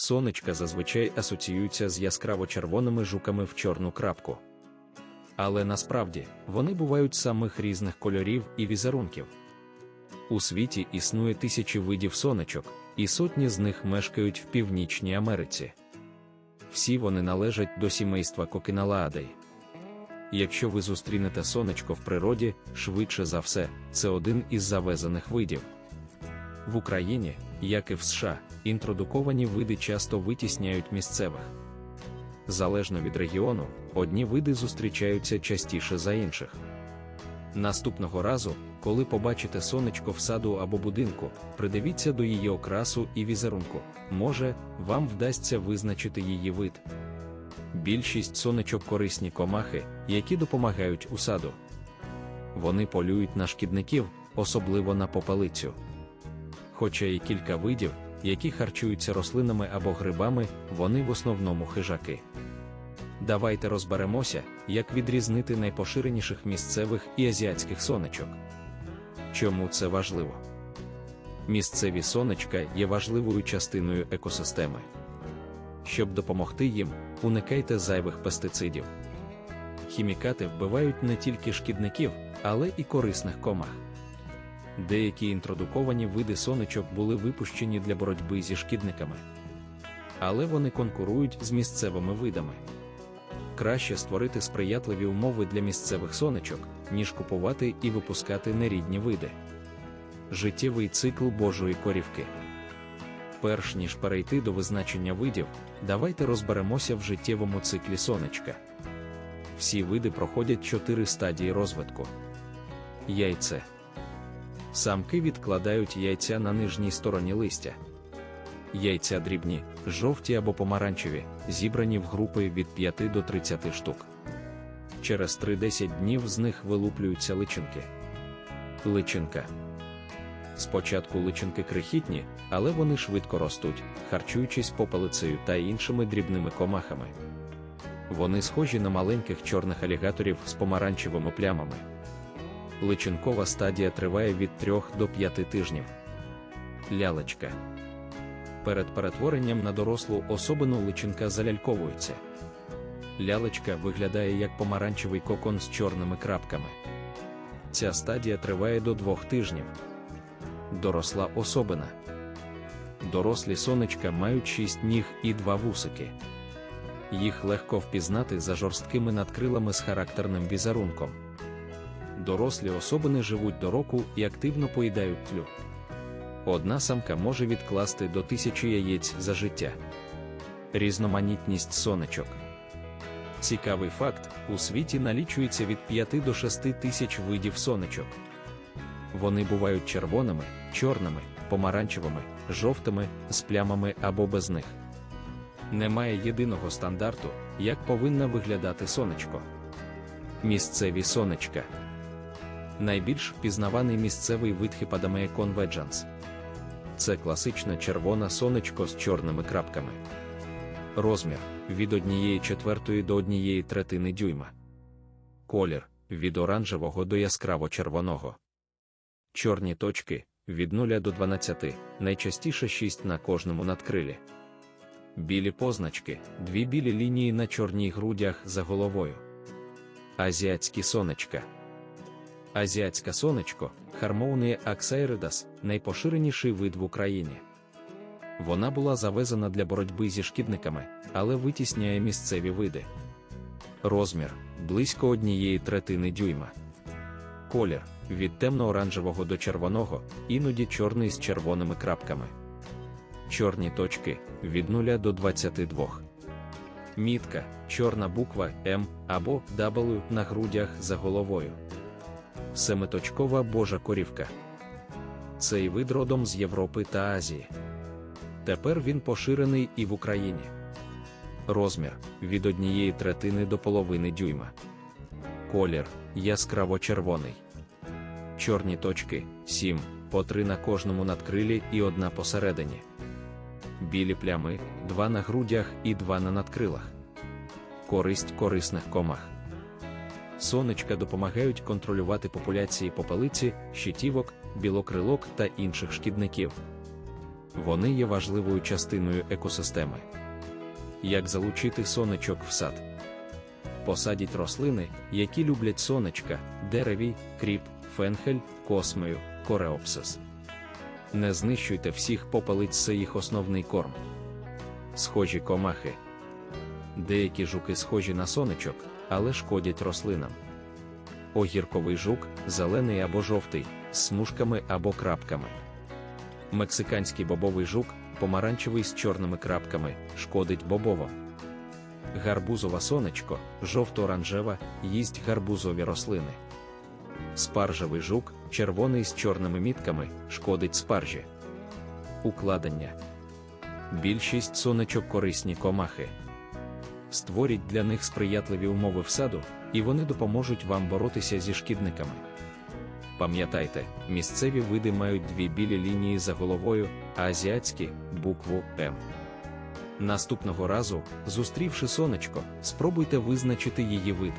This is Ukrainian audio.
сонечка зазвичай асоціюються з яскраво червоними жуками в чорну крапку. Але насправді вони бувають самих різних кольорів і візерунків. У світі існує тисячі видів сонечок, і сотні з них мешкають в Північній Америці. Всі вони належать до сімейства Кокіналаадей. Якщо ви зустрінете сонечко в природі, швидше за все, це один із завезених видів. В Україні, як і в США, інтродуковані види часто витісняють місцевих. Залежно від регіону, одні види зустрічаються частіше за інших. Наступного разу, коли побачите сонечко в саду або будинку, придивіться до її окрасу і візерунку. Може, вам вдасться визначити її вид. Більшість сонечок корисні комахи, які допомагають у саду. Вони полюють на шкідників, особливо на попелицю. Хоча є кілька видів, які харчуються рослинами або грибами, вони в основному хижаки. Давайте розберемося, як відрізнити найпоширеніших місцевих і азіатських сонечок. Чому це важливо? Місцеві сонечка є важливою частиною екосистеми. Щоб допомогти їм, уникайте зайвих пестицидів. Хімікати вбивають не тільки шкідників, але і корисних комах. Деякі інтродуковані види сонечок були випущені для боротьби зі шкідниками. Але вони конкурують з місцевими видами. Краще створити сприятливі умови для місцевих сонечок, ніж купувати і випускати нерідні види. Життєвий цикл Божої корівки. Перш ніж перейти до визначення видів, давайте розберемося в життєвому циклі сонечка. Всі види проходять чотири стадії розвитку. Яйце. Самки відкладають яйця на нижній стороні листя. Яйця дрібні, жовті або помаранчеві, зібрані в групи від 5 до 30 штук. Через 3-10 днів з них вилуплюються личинки. Личинка. Спочатку личинки крихітні, але вони швидко ростуть, харчуючись попелицею та іншими дрібними комахами. Вони схожі на маленьких чорних алігаторів з помаранчевими плямами. Личинкова стадія триває від 3 до 5 тижнів. Лялечка. Перед перетворенням на дорослу особину личинка заляльковується. Лялечка виглядає як помаранчевий кокон з чорними крапками. Ця стадія триває до 2 тижнів. Доросла особина. Дорослі сонечка мають 6 ніг і 2 вусики. Їх легко впізнати за жорсткими надкрилами з характерним візерунком. Дорослі особини живуть до року і активно поїдають тлю. Одна самка може відкласти до тисячі яєць за життя. Різноманітність сонечок. Цікавий факт: у світі налічується від 5 до 6 тисяч видів сонечок. Вони бувають червоними, чорними, помаранчевими, жовтими, з плямами або без них. Немає єдиного стандарту, як повинна виглядати сонечко. Місцеві сонечка. Найбільш впізнаваний місцевий вид Hippodameia convergens. Це класичне червоне сонечко з чорними крапками. Розмір від 1 четвертої до 1 третини дюйма. Колір від оранжевого до яскраво червоного. Чорні точки від 0 до 12, найчастіше 6 на кожному надкрилі. Білі позначки, дві білі лінії на чорній грудях за головою. Азіатські сонечка. Азіатське сонечко Harmonia axairidas – найпоширеніший вид в Україні. Вона була завезена для боротьби зі шкідниками, але витісняє місцеві види. Розмір близько однієї третини дюйма. Колір від темно-оранжевого до червоного, іноді чорний з червоними крапками. Чорні точки від 0 до 22. Мітка чорна буква М або W на грудях за головою. Семиточкова божа корівка. Цей вид родом з Європи та Азії. Тепер він поширений і в Україні. Розмір від однієї третини до половини дюйма. Колір яскраво червоний. Чорні точки 7, по 3 на кожному надкрилі і одна посередині. Білі плями 2 на грудях і 2 на надкрилах. Користь корисних комах. Сонечка допомагають контролювати популяції попелиці, щитівок, білокрилок та інших шкідників. Вони є важливою частиною екосистеми. Як залучити сонечок в сад? Посадіть рослини, які люблять сонечка, деревій, кріп, фенхель, космею, кореопсис. Не знищуйте всіх попелиць це їх основний корм. Схожі комахи. Деякі жуки схожі на сонечок, але шкодять рослинам. Огірковий жук, зелений або жовтий, з смужками або крапками. Мексиканський бобовий жук, помаранчевий з чорними крапками, шкодить бобовам. Гарбузова сонечко, жовто-оранжева, їсть гарбузові рослини. Спаржевий жук, червоний з чорними мітками, шкодить спаржі. Укладення. Більшість сонечок корисні комахи. Створіть для них сприятливі умови в саду, і вони допоможуть вам боротися зі шкідниками. Пам'ятайте, місцеві види мають дві білі лінії за головою, а азіатські букву М. Наступного разу, зустрівши сонечко, спробуйте визначити її вид,